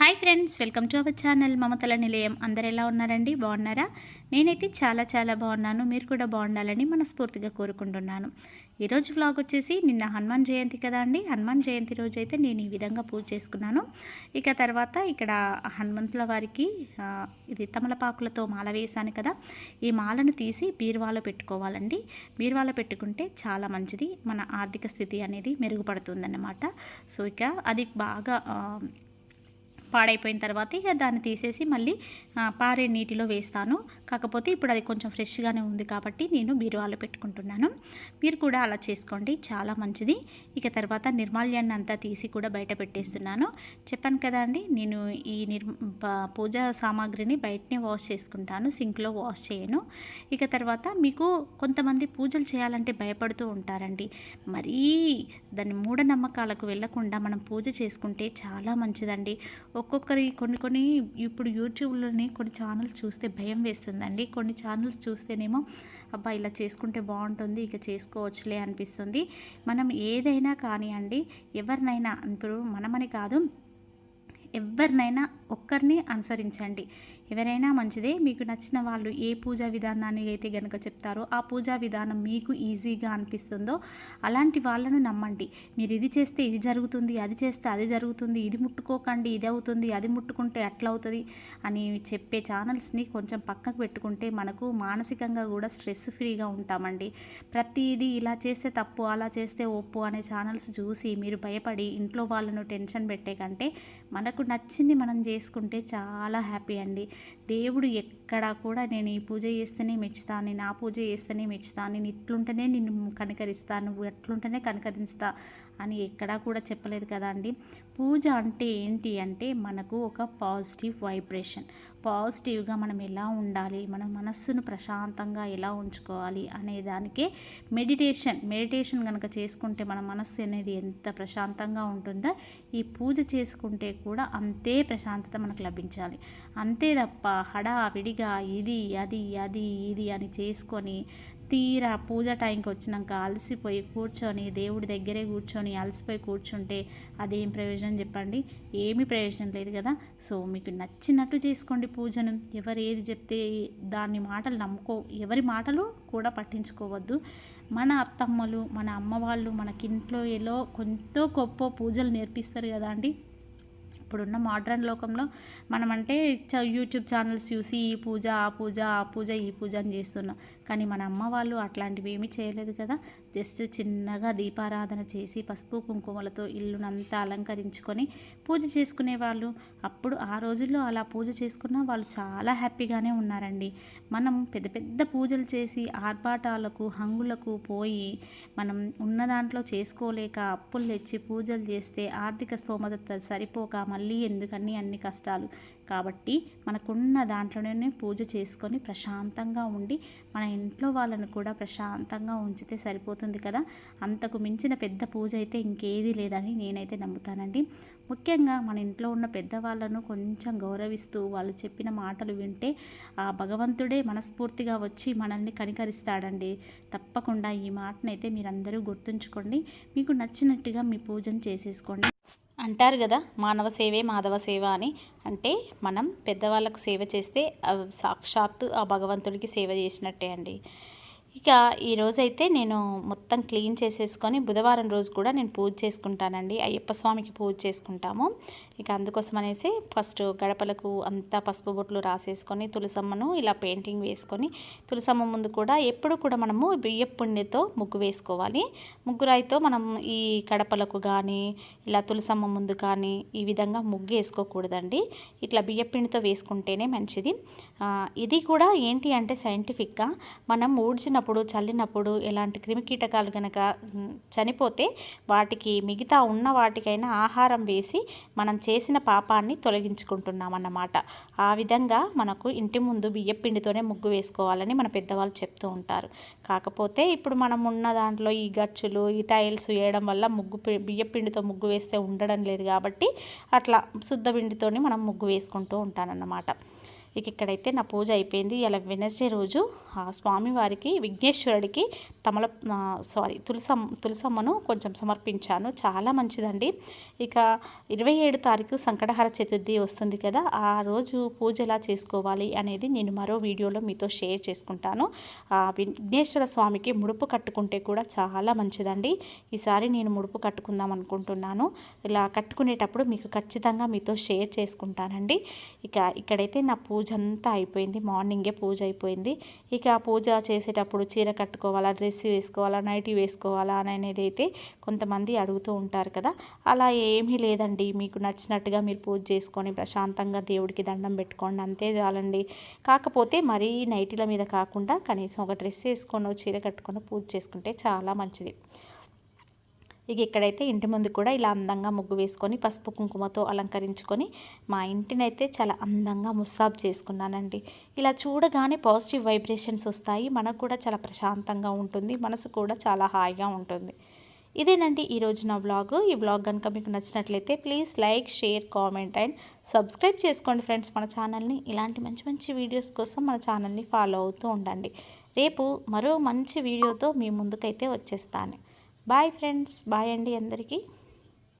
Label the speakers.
Speaker 1: Hi friends welcome to our channel Mamatala Nilayam. అందరు ఎలా ఉన్నారండి? బాగున్నారా? నేనైతే చాలా చాలా బాగున్నాను. మీరు కూడా బాగుండాలని మనస్ఫూర్తిగా కోరుకుంటున్నాను. ఈరోజు వ్లాగ్ వచ్చేసి నిన్న హనుమాన్ జయంతి కదా అండి? హనుమాన్ జయంతి రోజు అయితే నేను ఈ విధంగా పూజ చేసుకున్నాను. ఇక తర్వాత ఇక్కడ హనుమంతుల వారికి ఇది తమలపాకులతో మాల వేశాను కదా. ఈ మాలను తీసి బీరువాలో పెట్టుకోవాలండి. బీరువాలో పెట్టుకుంటే చాలా మంచిది. మన ఆర్థిక స్థితి అనేది మెరుగుపడుతుందన్నమాట. సో ఇక అది బాగా పాడైపోయిన తర్వాత ఇక దాన్ని తీసేసి మళ్ళీ పారే నీటిలో వేస్తాను. కాకపోతే ఇప్పుడు అది కొంచెం ఫ్రెష్గానే ఉంది కాబట్టి నేను బీరువాలో పెట్టుకుంటున్నాను. మీరు కూడా అలా చేసుకోండి చాలా మంచిది. ఇక తర్వాత నిర్మాల్యాన్ని అంతా తీసి కూడా బయట పెట్టేస్తున్నాను. చెప్పాను కదా అండి నేను ఈ నిర్ పూజా సామాగ్రిని బయటనే వాష్ చేసుకుంటాను సింక్లో వాష్ చేయను. ఇక తర్వాత మీకు కొంతమంది పూజలు చేయాలంటే భయపడుతూ ఉంటారండి. మరీ దాని మూఢనమ్మకాలకు వెళ్ళకుండా మనం పూజ చేసుకుంటే చాలా మంచిదండి. ఒక్కొక్కరి కొన్ని కొన్ని ఇప్పుడు యూట్యూబ్లోని కొన్ని ఛానల్స్ చూస్తే భయం వేస్తుందండి. కొన్ని ఛానల్స్ చూస్తేనేమో అబ్బా ఇలా చేసుకుంటే బాగుంటుంది ఇక చేసుకోవచ్చులే అనిపిస్తుంది. మనం ఏదైనా కానివ్వండి ఎవరినైనా ఇప్పుడు మనమని కాదు ఎవరినైనా ఒక్కరిని అనుసరించండి. ఎవరైనా మంచిదే మీకు నచ్చిన వాళ్ళు ఏ పూజా విధానాన్ని అయితే గనక చెప్తారో ఆ పూజా విధానం మీకు ఈజీగా అనిపిస్తుందో అలాంటి వాళ్ళను నమ్మండి. మీరు ఇది చేస్తే ఇది జరుగుతుంది అది చేస్తే అది జరుగుతుంది ఇది ముట్టుకోకండి ఇది అవుతుంది అది ముట్టుకుంటే అట్లా అవుతుంది అని చెప్పే ఛానల్స్ని కొంచెం పక్కకు పెట్టుకుంటే మనకు మానసికంగా కూడా స్ట్రెస్ ఫ్రీగా ఉంటామండి. ప్రతిదీ ఇలా చేస్తే తప్పు అలా చేస్తే ఒప్పు అనే ఛానల్స్ చూసి మీరు భయపడి ఇంట్లో వాళ్ళను టెన్షన్ పెట్టే కంటే మనకు నచ్చింది మనం చేసుకుంటే చాలా హ్యాపీ అండి. దేవుడు ఎక్కడా కూడా నేను ఈ పూజ చేస్తేనే మెచ్చుతాను నేను ఆ పూజ చేస్తేనే మెచ్చుతాను నేను ఇట్లుంటేనే నిన్ను కనికరిస్తాను నువ్వు ఎట్లుంటేనే కనికరిస్తా అని ఎక్కడా కూడా చెప్పలేదు కదా అండి. పూజ అంటే ఏంటి అంటే మనకు ఒక పాజిటివ్ వైబ్రేషన్. పాజిటివ్గా మనం ఎలా ఉండాలి మన మనస్సును ప్రశాంతంగా ఎలా ఉంచుకోవాలి అనే దానికే మెడిటేషన్. మెడిటేషన్ కనుక చేసుకుంటే మన మనస్సు అనేది ఎంత ప్రశాంతంగా ఉంటుందో ఈ పూజ చేసుకుంటే కూడా అంతే ప్రశాంతత మనకు లభించాలి. అంతే తప్ప హడావిడిగా ఇది అది అది ఇది అని చేసుకొని తీరా పూజ టైంకి వచ్చినాక అలసిపోయి కూర్చొని దేవుడి దగ్గరే కూర్చొని అలసిపోయి కూర్చుంటే అదేం ప్రయోజనం చెప్పండి? ఏమీ ప్రయోజనం లేదు కదా? సో మీకు నచ్చినట్టు చేసుకోండి పూజను. ఎవరు ఏది చెప్తే దాని మాటలు నమ్ముకో ఎవరి మాటలు కూడా పట్టించుకోవద్దు. మన అత్తమ్మలు మన అమ్మ వాళ్ళు మనకింట్లో ఏలో కొంత గొప్ప పూజలు నేర్పిస్తారు కదా అండి? ఇప్పుడున్న మోడ్రన్ లోకంలో మనం అంటే చ- యూట్యూబ్ ఛానల్స్ చూసి ఈ పూజ ఆ పూజ ఆ పూజ ఈ పూజ అని చేస్తున్నాం. కానీ మన అమ్మ వాళ్ళు అట్లాంటివి ఏమీ చేయలేదు కదా. జస్ట్ చిన్నగా దీపారాధన చేసి పసుపు కుంకుమలతో ఇల్లునంతా అలంకరించుకొని పూజ చేసుకునే వాళ్ళు. అప్పుడు ఆ రోజుల్లో అలా పూజ చేసుకున్న వాళ్ళు చాలా హ్యాపీగానే ఉన్నారండి. మనం పెద్ద పెద్ద పూజలు చేసి ఆర్భాటాలకు హంగులకు పోయి మనం ఉన్న దాంట్లో చేసుకోలేక అప్పులు తెచ్చి పూజలు చేస్తే ఆర్థిక స్తోమత సరిపోక మళ్ళీ ఎందుకని అన్ని కష్టాలు? కాబట్టి మనకున్న దాంట్లోనే పూజ చేసుకొని ప్రశాంతంగా ఉండి మన ఇంట్లో వాళ్ళను కూడా ప్రశాంతంగా ఉంచితే సరిపోతుంది కదా? అంతకు మించిన పెద్ద పూజ అయితే ఇంకేది లేదని నేనైతే నమ్ముతానండి. ముఖ్యంగా మన ఇంట్లో ఉన్న పెద్దవాళ్ళను కొంచెం గౌరవిస్తూ వాళ్ళు చెప్పిన మాటలు వింటే ఆ భగవంతుడే మనస్ఫూర్తిగా వచ్చి మనల్ని కనికరిస్తాడండి. తప్పకుండా ఈ మాటనైతే మీరందరూ గుర్తుంచుకోండి. మీకు నచ్చినట్టుగా మీ పూజను చేసేసుకోండి. అంటారు కదా మానవ సేవే మాధవ సేవ అని. అంటే మనం పెద్దవాళ్ళకు సేవ చేస్తే సాక్షాత్తు ఆ భగవంతుడికి సేవ చేసినట్టే అండి. ఇక ఈ రోజైతే నేను మొత్తం క్లీన్ చేసేసుకొని బుధవారం రోజు కూడా నేను పూజ చేసుకుంటానండి. అయ్యప్ప స్వామికి పూజ చేసుకుంటాము. ఇక అందుకోసం అనేసి ఫస్ట్ గడపలకు అంతా పసుపు బొట్లు రాసేసుకొని తులసమ్మను ఇలా పెయింటింగ్ వేసుకొని తులసమ్మ ముందు కూడా ఎప్పుడు కూడా మనము బియ్యపు ముగ్గు వేసుకోవాలి. ముగ్గురాయితో మనం ఈ గడపలకు కానీ ఇలా తులసమ్మ ముందు కానీ ఈ విధంగా ముగ్గు వేసుకోకూడదండి. ఇట్లా బియ్యపిండితో వేసుకుంటేనే మంచిది. ఇది కూడా ఏంటి అంటే సైంటిఫిక్గా మనం ఊడ్చినప్పుడు చల్లినప్పుడు ఎలాంటి క్రిమికీటకాలు కనుక చనిపోతే వాటికి మిగతా ఉన్న వాటికైనా ఆహారం వేసి మనం చేసిన పాపాన్ని తొలగించుకుంటున్నాం అన్నమాట ఆ విధంగా మనకు ఇంటి ముందు బియ్యం పిండితోనే ముగ్గు వేసుకోవాలని మన పెద్దవాళ్ళు చెప్తూ ఉంటారు. కాకపోతే ఇప్పుడు మనం ఉన్న దాంట్లో ఈ గచ్చులు ఈ టైల్స్ వేయడం వల్ల ముగ్గు పి- పిండితో ముగ్గు వేస్తే ఉండడం లేదు కాబట్టి అట్లా శుద్ధ పిండితోని మనం ముగ్గు వేసుకుంటూ ఉంటానన్నమాట. ఇక ఇక్కడైతే నా పూజ అయిపోయింది. ఇలా వెనస్డే రోజు స్వామివారికి విఘ్నేశ్వరుడికి తమల సారీ తులసమ్ తులసమ్మను కొంచెం సమర్పించాను. చాలా మంచిదండి. ఇక ఇరవై ఏడు తారీఖు సంకటహార చతుర్థి వస్తుంది కదా ఆ రోజు పూజ ఎలా చేసుకోవాలి అనేది నేను మరో వీడియోలో మీతో షేర్ చేసుకుంటాను. విఘ్నేశ్వర స్వామికి ముడుపు కట్టుకుంటే కూడా చాలా మంచిదండి. ఈసారి నేను ముడుపు కట్టుకుందాం అనుకుంటున్నాను. ఇలా కట్టుకునేటప్పుడు మీకు ఖచ్చితంగా మీతో షేర్ చేసుకుంటానండి. ఇక ఇక్కడైతే నా పూజ అంతా అయిపోయింది. మార్నింగే పూజ అయిపోయింది. ఇక ఆ పూజ చేసేటప్పుడు చీర కట్టుకోవాలా డ్రెస్ వేసుకోవాలా నైటీ వేసుకోవాలా అని అనేది అయితే కొంతమంది అడుగుతూ ఉంటారు కదా. అలా ఏమీ లేదండి. మీకు నచ్చినట్టుగా మీరు పూజ చేసుకొని ప్రశాంతంగా దేవుడికి దండం పెట్టుకోండి. అంతే చాలండి. కాకపోతే మరీ నైటీల మీద కాకుండా కనీసం ఒక డ్రెస్ వేసుకొని చీర కట్టుకొని పూజ చేసుకుంటే చాలా మంచిది. ఇక ఇక్కడైతే ఇంటి ముందు కూడా ఇలా అందంగా ముగ్గు వేసుకొని పసుపు కుంకుమతో అలంకరించుకొని మా ఇంటిని అయితే చాలా అందంగా ముస్తాబ్ చేసుకున్నానండి. ఇలా చూడగానే పాజిటివ్ వైబ్రేషన్స్ వస్తాయి మనకు కూడా చాలా ప్రశాంతంగా ఉంటుంది మనసు కూడా చాలా హాయిగా ఉంటుంది. ఇదేనండి ఈరోజు నా బ్లాగ్. ఈ బ్లాగ్ కనుక మీకు నచ్చినట్లయితే please like share comment and subscribe చేసుకోండి ఫ్రెండ్స్. మన ఛానల్ని ఇలాంటి మంచి మంచి వీడియోస్ కోసం మన ఛానల్ని ఫాలో అవుతూ ఉండండి. రేపు మరో మంచి వీడియోతో మీ ముందుకైతే వచ్చేస్తాను. బాయ్ ఫ్రెండ్స్ బాయ్ అండి అందరికీ.